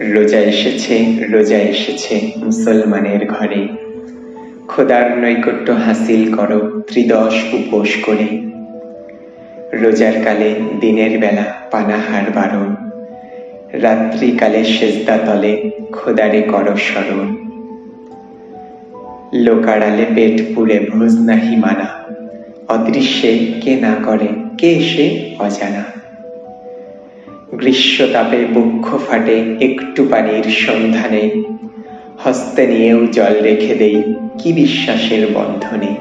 রোজা এসেছে রোজা এসেছে মুসলমানের ঘরে। খোদার নৈকট্য হাসিল করো ত্রিদশ উপোস করে। রোজার কালে দিনের বেলা পানাহার বারণ। রাত্রিকালে সেজদা তলে খোদারে করো স্মরণ। লোকাড়ালে পেট পুড়ে ভোজ নাহি মানা। অদৃশ্যে কে না করে, কে সে অজানা। গ্রীষ্মতাপে বক্ষ ফাটে, একটু পানির সন্ধানে। হস্তে নিয়েও জল রেখে দেই, কি বিশ্বাসের বন্ধনে।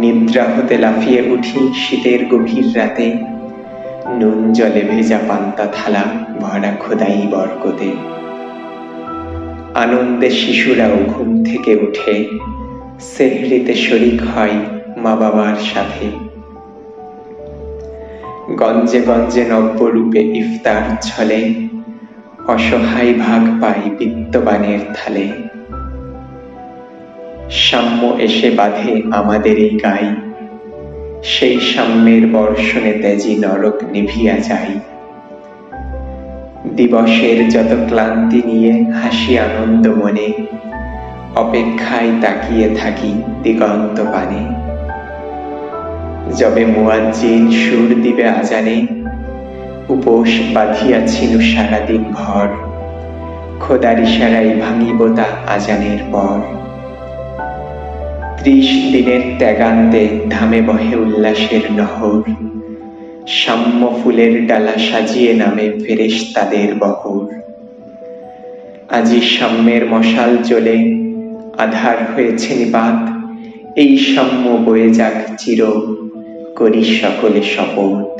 নিদ্রা হতে লাফিয়ে উঠি শীতের গভীর রাতে। নুন জলে ভেজা পান্তা থালা ভরা খোদাই বরকতে। আনন্দে শিশুরাও ঘুম থেকে উঠে সেহরিতে শরিক হয় মা বাবার সাথে। গঞ্জে গঞ্জে নব্যরূপে ইফতার ছলে, অসহায় ভাগ পাই বিত্তবানের থালে। সাম্য এসে বাঁধে আমাদের এই গাই, সেই সাম্যের বর্ষণে তেজি নরক নিভিয়া যাই দিবসের যত ক্লান্তি নিয়ে হাসি আনন্দ মনে, অপেক্ষায় তাকিয়ে থাকি দিগন্ত পানে। যবে মুয়াজ্জিন সুর দিবে আজানে, উপোস বাঁধিয়াছিল সারাদিন ভর খোদার ইশারাই ভাঙিব তা আজানের পর। ত্রিশ দিনের ত্যাগান্তে ধামে বহে উল্লাসের নহর। সাম্য ফুলের ডালা সাজিয়ে নামে ফেরেশ তাদের বহর। আজি সাম্যের মশাল জ্বলে আধার হয়েছে নিপাত, এই সাম্য বয়ে যাক চির করি সকলে শপথ।